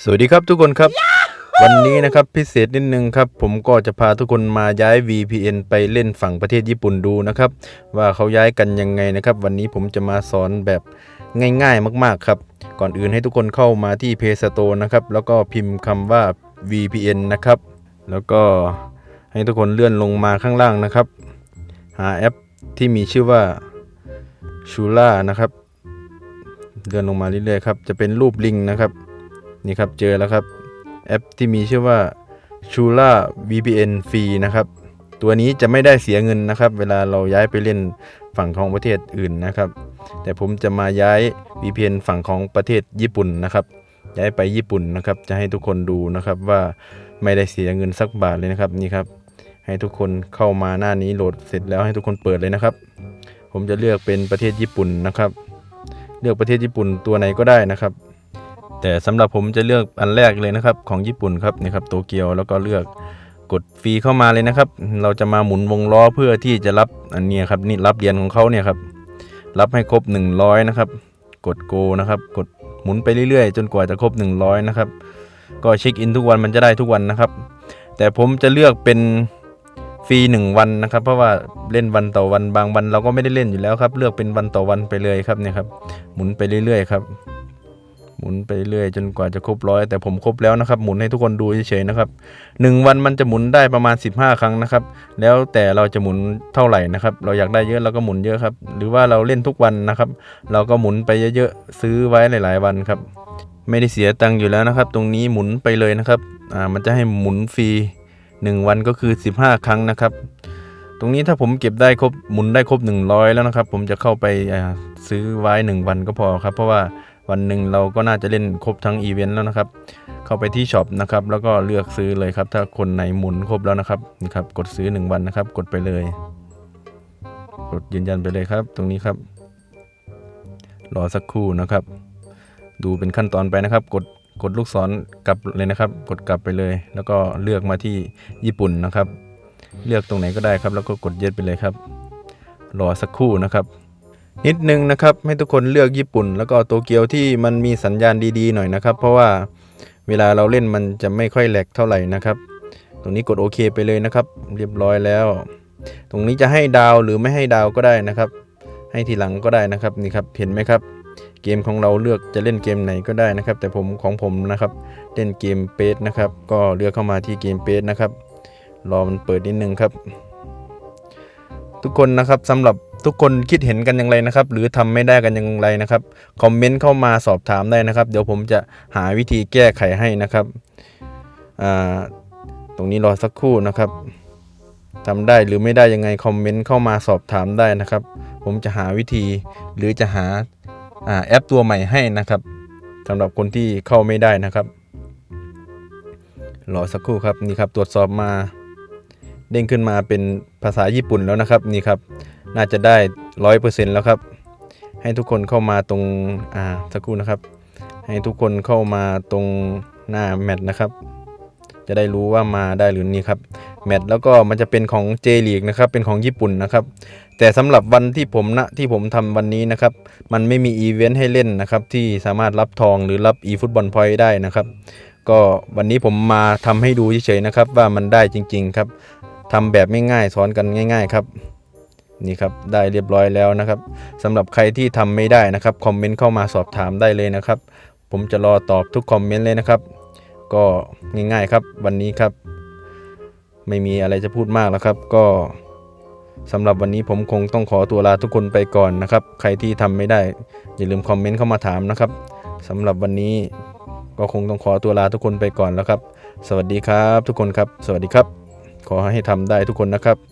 สวัสดีครับทุกคนครับ วันนี้นะครับพิเศษนิดนึงครับ ผมก็จะพาทุกคนมาย้าย VPN ไปเล่นฝั่งประเทศญี่ปุ่นดูนะครับ ว่าเขาย้ายกันยังไงนะครับ วันนี้ผมจะมาสอนแบบง่ายๆมากๆครับ ก่อนอื่นให้ทุกคนเข้ามาที่ Play Store นะครับ แล้วก็พิมพ์คำว่า VPN นะครับ แล้วก็ให้ทุกคนเลื่อนลงมาข้างล่างนะครับ หาแอปที่มีชื่อว่า Shula นะครับ เลื่อนลงมาเรื่อยๆครับจะเป็นรูปลิงนะครับ นี่ครับเจอแล้วครับแอปที่มีชื่อว่า Shula VPN ฟรีนะครับ ตัวนี้จะไม่ได้เสียเงินนะครับ เวลาเราย้ายไปเล่นฝั่งของประเทศอื่นนะครับ แต่ผมจะมาย้าย VPN ฝั่งของประเทศญี่ปุ่นนะครับ ย้ายไปญี่ปุ่นนะครับ จะให้ทุกคนดูนะครับว่าไม่ได้เสียเงินสักบาทเลยนะครับนี่ครับ ให้ทุกคนเข้ามาหน้านี้โหลดเสร็จแล้วให้ทุกคนเปิดเลยนะครับ ผมจะเลือกเป็นประเทศญี่ปุ่นนะครับ เลือกประเทศญี่ปุ่นตัวไหนก็ได้นะครับ แต่สำหรับผมจะเลือกอันแรกเลยนะครับของญี่ปุ่นครับนี่ครับโตเกียวแล้วก็เลือกกดฟรีเข้ามาเลยนะครับ เราจะมาหมุนวงล้อเพื่อที่จะรับอันนี้ครับนี่รับเหรียญของเขาเนี่ยครับรับให้ครบ 100 นะครับ กดโกนะครับ กดหมุนไปเรื่อยๆ จนกว่าจะครบ 100 นะครับ ก็เช็คอินทุกวันมันจะได้ทุกวันนะครับ แต่ผมจะเลือกเป็นฟรี1วันนะครับ เพราะว่าเล่นวันต่อวันบางวันเราก็ไม่ได้เล่นอยู่แล้วครับ เลือกเป็นวันต่อวันไปเลยครับเนี่ยครับ หมุนไปเรื่อยๆครับ หมุนไปเรื่อยจนกว่าจะครบร้อยแต่ผมครบแล้วนะครับ หมุนให้ทุกคนดูเฉยๆนะครับหนึ่งวันมันจะหมุนได้ประมาณ 15 ครั้งนะครับ แล้วแต่เราจะหมุนเท่าไหร่นะครับ เราอยากได้เยอะเราก็หมุนเยอะครับ หรือว่าเราเล่นทุกวันนะครับ เราก็หมุนไปเยอะๆซื้อไว้หลาย ๆ วันครับ ไม่ได้เสียตังค์อยู่แล้วนะครับ ตรงนี้หมุนไปเลยนะครับอ่ามันจะให้หมุนฟรี 1 วันก็คือ 15 ครั้งนะครับตรงนี้ถ้าผมเก็บได้ครบหมุนได้ครบ 100 แล้วนะครับ ผมจะเข้าไปอ่าซื้อไว้ 1 วันก็พอครับ เพราะว่า วันหนึ่งเราก็น่าจะเล่นครบทั้งอีเวนต์แล้วนะครับ เข้าไปที่ช็อปนะครับแล้วก็เลือกซื้อเลยครับ ถ้าคนไหนหมุนครบแล้วนะครับนี่ครับ กดซื้อ 1 วันนะครับ กดไปเลย กดยืนยันไปเลยครับ ตรงนี้ครับ รอสักครู่นะครับ ดูเป็นขั้นตอนไปนะครับ กดกดลูกศรกลับเลยนะครับ กดกลับไปเลย แล้วก็เลือกมาที่ญี่ปุ่นนะครับ เลือกตรงไหนก็ได้ครับ แล้วก็กดเย็ดไปเลยครับ รอสักครู่นะครับ นิดนึงนะครับให้ทุกคนเลือกญี่ปุ่น แล้วก็โตเกียวที่มันมีสัญญาณดีๆหน่อยนะครับ เพราะว่าเวลาเราเล่นมันจะไม่ค่อยแหลกเท่าไหร่นะครับ ตรงนี้กดโอเคไปเลยนะครับ เรียบร้อยแล้ว ตรงนี้จะให้ดาวหรือไม่ให้ดาวก็ได้นะครับ ให้ทีหลังก็ได้นะครับนี่ครับเห็นไหมครับ เกมของเราเลือกจะเล่นเกมไหนก็ได้นะครับ แต่ผมของผมนะครับเล่นเกมเปสนะครับ ก็เลือกเข้ามาที่เกมเปสนะครับรอมันเปิดนิดนึงครับ ทุกคนนะครับสำหรับทุกคนคิดเห็นกันอย่างไรนะครับ หรือทำไม่ได้กันอย่างไรนะครับคอมเมนต์เข้ามาสอบถามได้นะครับ เดี๋ยวผมจะหาวิธีแก้ไขให้นะครับอ่าตรงนี้รอสักครู่นะครับทำได้หรือไม่ได้ยังไงคอมเมนต์เข้ามาสอบถามได้นะครับ ผมจะหาวิธีหรือจะหาอาแอปตัวใหม่ให้นะครับสำหรับคนที่เข้าไม่ได้นะครับรอสักครู่ครับนี่ครับตรวจสอบมา เด้งขึ้นมาเป็นภาษาญี่ปุ่นแล้วนะครับนี่ครับ น่าจะได้ร้อยเปอร์เซ็นต์แล้วครับ ให้ทุกคนเข้ามาตรงอ่าสักครู่นะครับ ให้ทุกคนเข้ามาตรงหน้าแมทนะครับ จะได้รู้ว่ามาได้หรือนี่ครับแมทแล้วก็มันจะเป็นของ J ลีกนะครับ เป็นของญี่ปุ่นนะครับ แต่สำหรับวันที่ผมนะที่ผมทำวันนี้นะครับ มันไม่มีอีเวนต์ให้เล่นนะครับ ที่สามารถรับทองหรือรับ e ฟุตบอลพอยต์ได้นะครับ ก็วันนี้ผมมาทำให้ดูเฉยๆนะครับ ว่ามันได้จริง ๆ ครับ ทำแบบง่ายๆสอนกันง่าย ๆ ครับนี่ครับได้เรียบร้อยแล้วนะครับสำหรับใครที่ทำไม่ได้นะครับคอมเมนต์เข้ามาสอบถามได้เลยนะครับ ผมจะรอตอบทุกคอมเมนต์เลยนะครับ ก็ง่ายๆครับวันนี้ครับ ไม่มีอะไรจะพูดมากแล้วครับ ก็สำหรับวันนี้ผมคงต้องขอตัวลาทุกคนไปก่อนนะครับ ใครที่ทำไม่ได้ อย่าลืมคอมเมนต์เข้ามาถามนะครับสำหรับวันนี้ก็คงต้องขอตัวลาทุกคนไปก่อนแล้วครับ สวัสดีครับ ทุกคนครับ สวัสดีครับ ขอให้ทำได้ทุกคนนะครับ